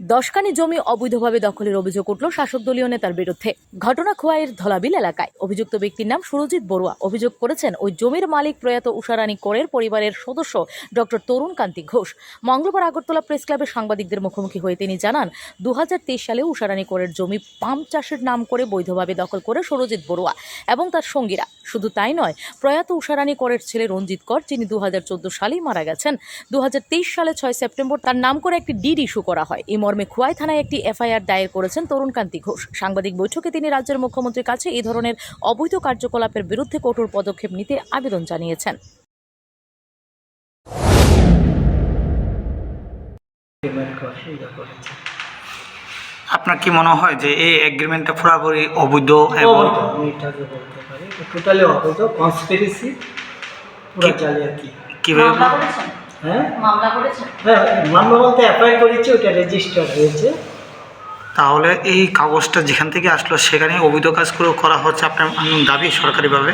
দশকানি জমি অবৈধভাবে দখলের অভিযোগ উঠল শাসক দলীয় নেতার বিরুদ্ধে। ঘটনা খোয়াইয়ের ধলাবিল এলাকায়। অভিযুক্ত ব্যক্তির নাম সুরজিৎ বড়ুয়া। অভিযোগ করেছেন, ওই জমির মালিক প্রয়াত উষারানী করের পরিবারের সদস্য ডক্টর তরুণ কান্তি ঘোষ। মঙ্গলবার আগরতলা প্রেস ক্লাবে সাংবাদিকদের মুখোমুখি হয়ে তিনি জানান দু হাজার তেইশ সালে উষারানী করের জমি পাম্প চাষের নাম করে বৈধভাবে দখল করে সুরজিৎ বড়ুয়া এবং তার সঙ্গীরা। শুধু তাই নয়, প্রয়াত উষারানী করের ছেলে রঞ্জিত কর, যিনি দু সালেই মারা গেছেন দু হাজার তেইশ সালে ছয় সেপ্টেম্বর তার নাম করে একটি ডিড ইস্যু করা হয়। মর্মে খোয়াই থানায় একটি এফআইআর দায়ের করেছেন তরুণ কান্তি ঘোষ। সাংবাদিক বৈঠকে তিনি রাজ্যের মুখ্যমন্ত্রীর কাছে এই ধরনের অবৈধ কার্যকলাপের বিরুদ্ধে কঠোর পদক্ষেপ নিতে আবেদন জানিয়েছেন। আপনার কি মনে হয় যে এই এগ্রিমেন্টটা পুরোপুরি অবৈধ এবং এটাকে বলতে পারি টোটালি অবৈধ কনস্পিরেসি পুরো কি- জালিয়াতি। কীভাবে হ্যাঁ? মামলা করেছেন হ্যাঁ মামলা বলতে অ্যাপ্লাই করেছি ওটা রেজিস্টার হয়েছে। তাহলে এই কাগজটা যেখান থেকে আসলো সেখানে অবৈধ কাজ করে করা হচ্ছে আপনার দাবি সরকারিভাবে?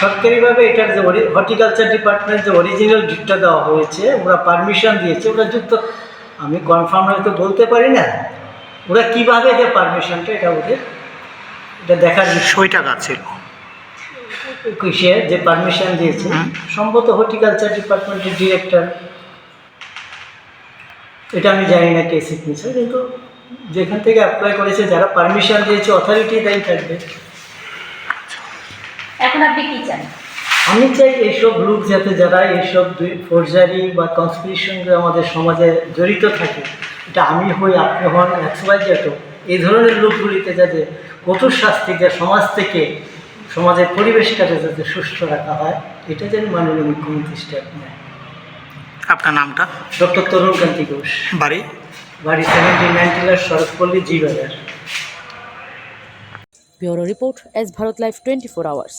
সরকারিভাবে এটার যে হর্টিকালচার ডিপার্টমেন্ট যে অরিজিনাল ডিটটা দেওয়া হয়েছে ওরা পারমিশন দিয়েছে ওরা যুক্ত আমি কনফার্ম হয়তো বলতে পারি না। ওরা কীভাবে যে পারমিশনটা এটা ওদের এটা দেখার বিষয়। সইটা কাজ ছিল। কিসে যে পারমিশন দিয়েছে। সম্ভবত হর্টিকালচার ডিপার্টমেন্টের ডিরেক্টর এটা আমি জানি না কে সিগনেচার কিন্তু যেখান থেকে অ্যাপ্লাই করেছে যারা পারমিশন দিয়েছে অথরিটি দায়ী থাকবে। এখন আপনি কি চান? আমি চাই এইসব লোক যাতে যারা এইসব ফোর্জারি বা কনস্পিরেশন আমাদের সমাজে জড়িত থাকে এটা আমি হই আপনি হন একসময় যেত এই ধরনের লোকগুলিকে যাতে কঠোর শাস্তি দেয় সমাজ থেকে সমাজের পরিবেশটাকে যাতে সুস্থ রাখা হয় এটা যেন মাননীয় মুখ্যমন্ত্রী স্টেপ নেয়। আপনার নামটা? ডক্টর তরুণ কান্তি ঘোষ। বাড়ি? বাড়ি সেভেন্টি নাইন টিলার শরৎপল্লী জি বাজার। Bureau report S Bharat life twenty four hours.